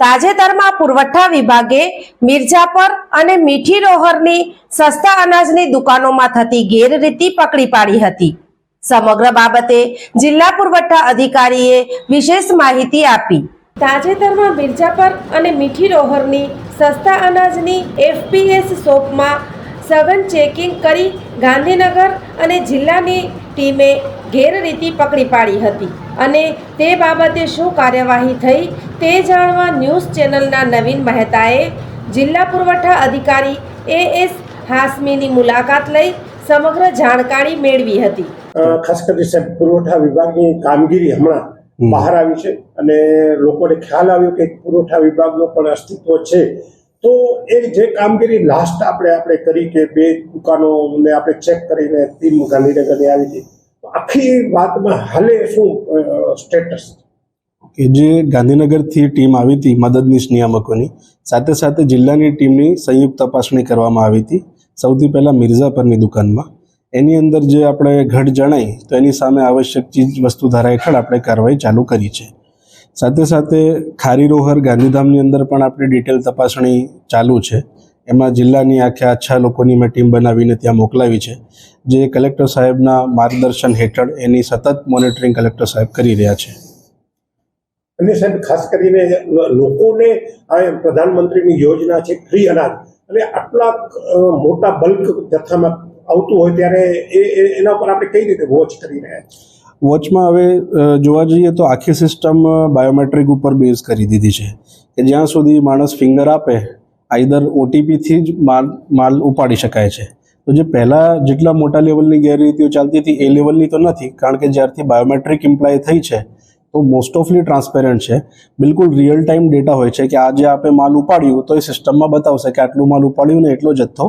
તાજેતરમાં પુરવઠા વિભાગે મિર્જાપર અને મીઠી રોહરની સસ્તા અનાજની દુકાનોમાં થતી ગેરરીતિ પકડી પાડી હતી. સમગ્ર બાબતે જિલ્લા પુરવઠા અધિકારીએ વિશેષ માહિતી આપી. તાજેતરમાં મિર્જાપર અને મીઠી રોહરની સસ્તા અનાજની એફપીએસ શોપમાં સઘન ચેકિંગ કરી ગાંધીનગર અને જિલ્લાની ટીમે ગેરરીતિ પકડી પાડી હતી અને તે બાબતે શું કાર્યવાહી થઈ તે જાણવા ન્યૂઝ ચેનલના નવીન મહેતાએ જિલ્લા પુરવઠા અધિકારી એ એસ હાસમીની મુલાકાત લઈ સમગ્ર જાણકારી મેળવી હતી. ખાસ કરી સાહેબ પુરવઠા વિભાગની કામગીરી હમણાં બહાર આવી છે અને લોકોને ખ્યાલ આવ્યો કે પુરવઠા વિભાગનો પણ અસ્તિત્વ છે. તો એ જે કામગીરી લાસ્ટ આપણે આપણે કરી કે બે દુકાનોને આપણે ચેક કરીને ટીમ ગાંધીનગરની આવી હતી આખી વાતમાં હાલે શું સ્ટેટસ કે જે ગાંધીનગરથી ટીમ આવી હતી મદદનીશ નિયામકોની, સાથે સાથે જિલ્લાની ટીમની સંયુક્ત તપાસણી કરવામાં આવી હતી સૌથી પહેલાં મિર્ઝાપરની દુકાનમાં. એની અંદર જે આપણે ઘટ જણાઈ તો એની સામે આવશ્યક ચીજ વસ્તુ ધારા હેઠળ આપણે કાર્યવાહી ચાલુ કરી છે. સાથે સાથે ખારી રોહર ગાંધીધામની અંદર પણ આપણી ડિટેલ તપાસણી ચાલુ છે. એમાં જિલ્લાની આખે આછા લોકોની મેં ટીમ બનાવીને ત્યાં મોકલાવી છે. જે કલેક્ટર સાહેબના માર્ગદર્શન હેઠળ એની સતત મોનિટરિંગ કલેક્ટર સાહેબ કરી રહ્યા છે. અને સાહેબ, ખાસ કરીને લોકોને આ પ્રધાનમંત્રીની યોજના છે, ફ્રી અનાજ. અને આટલા મોટા બલ્ક જથ્થામાં આવતું હોય ત્યારે એ એના ઉપર આપણે કઈ રીતે વોચ કરી રહ્યા વોચમાં હવે જોવા જઈએ તો આખી સિસ્ટમ બાયોમેટ્રિક ઉપર બેઝ કરી દીધી છે. કે જ્યાં સુધી માણસ ફિંગર આપે, આઈધર ઓટીપીથી જ માલ માલ ઉપાડી શકાય છે. તો જે પહેલાં જેટલા મોટા લેવલની ગેરરીતિઓ ચાલતી હતી, એ લેવલની તો નથી. કારણ કે જ્યારથી બાયોમેટ્રિક ઇમ્પ્લાય થઈ છે તો મોસ્ટ ઓફલી ટ્રાન્સપેરન્ટ છે. બિલકુલ રિયલ ટાઈમ ડેટા હોય છે કે આજે આપે માલ ઉપાડ્યું તો એ સિસ્ટમમાં બતાવશે કે આટલું માલ ઉપાડ્યું ને એટલો જથ્થો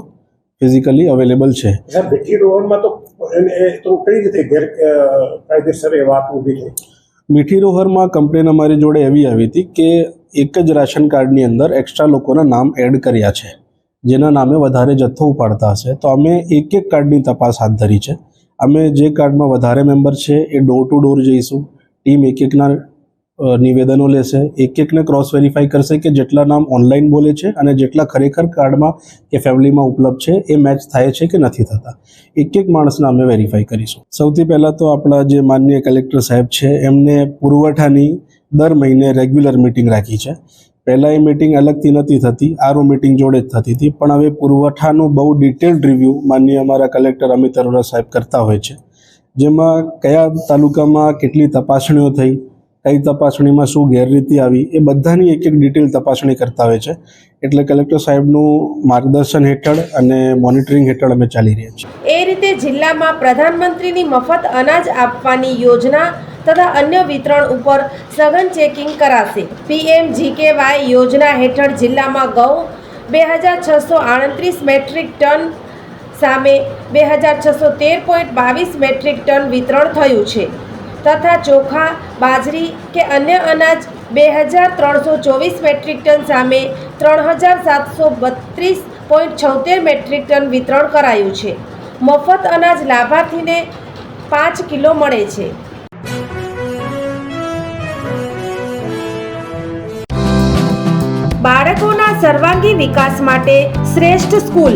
ફિઝિકલી અવેલેબલ છે. મીઠી રોહરમાં તો એને- એ તો કઈ રીતે ગેર એ વાત ઊભી થઈ? મીઠી રોહરમાં કમ્પ્લેન અમારી જોડે એવી આવી હતી કે એક જ રાશન કાર્ડની અંદર એક્સ્ટ્રા લોકોના નામ એડ કર્યા છે. જેના નામે વધારે જથ્થો ઉપાડતા હશે. તો અમે એક એક કાર્ડની તપાસ હાથ ધરી છે. અમે જે કાર્ડમાં વધારે મેમ્બર છે એ ડોર ટુ ડોર જઈશું. ટીમ એક એકના નિવેદનો લેશે. એક એકને ક્રોસ વેરીફાઈ કરશે કે જેટલા નામ ઓનલાઈન બોલે છે અને જેટલા ખરેખર કાર્ડમાં કે ફેમિલીમાં ઉપલબ્ધ છે, એ મેચ થાય છે કે નથી થતા. એક એક માણસના અમે વેરીફાઈ કરીશું. સૌથી પહેલાં તો આપણા જે માનનીય કલેક્ટર સાહેબ છે, એમને પુરવઠાની દર મહિને રેગ્યુલર મિટિંગ રાખી છે. પહેલાં એ મિટિંગ અલગથી નથી થતી આરો મિટિંગ જોડે જ થતી હતી. પણ હવે પુરવઠાનું બહુ ડિટેલ્ડ રિવ્યૂ માનનીય અમારા કલેક્ટર અમિત અરોરા સાહેબ કરતા હોય છે. જેમાં કયા તાલુકામાં કેટલી તપાસણીઓ થઈ, કઈ તપાસણીમાં શું ગેરરીતિ આવી, એ બધાની એક એક ડિટેલ તપાસણી કરતા હોય છે. એટલે કલેક્ટર સાહેબનું માર્ગદર્શન હેઠળ અને મોનિટરિંગ હેઠળ અમે ચાલી રહ્યા છીએ. એ રીતે જિલ્લામાં પ્રધાનમંત્રીની મફત અનાજ આપવાની યોજના તથા અન્ય વિતરણ ઉપર સઘન ચેકિંગ કરાશે. પીએમ જીકેવાય યોજના હેઠળ જિલ્લામાં ઘઉં બે હજાર છસો આડત્રીસ મેટ્રિક ટન સામે બે હજાર છસો તેર પોઈન્ટ બાવીસ મેટ્રિક ટન વિતરણ થયું છે. તથા ચોખા, બાજરી કે અન્ય અનાજ બે હજાર ત્રણસો ચોવીસ મેટ્રિક ટન સામે ત્રણ હજાર સાતસો બત્રીસ પોઈન્ટ છોતેર મેટ્રિક ટન વિતરણ કરાયું છે. મફત અનાજ લાભાર્થીને પાંચ કિલો મળે છે. બાળકોના સર્વાંગી વિકાસ માટે શ્રેષ્ઠ સ્કૂલ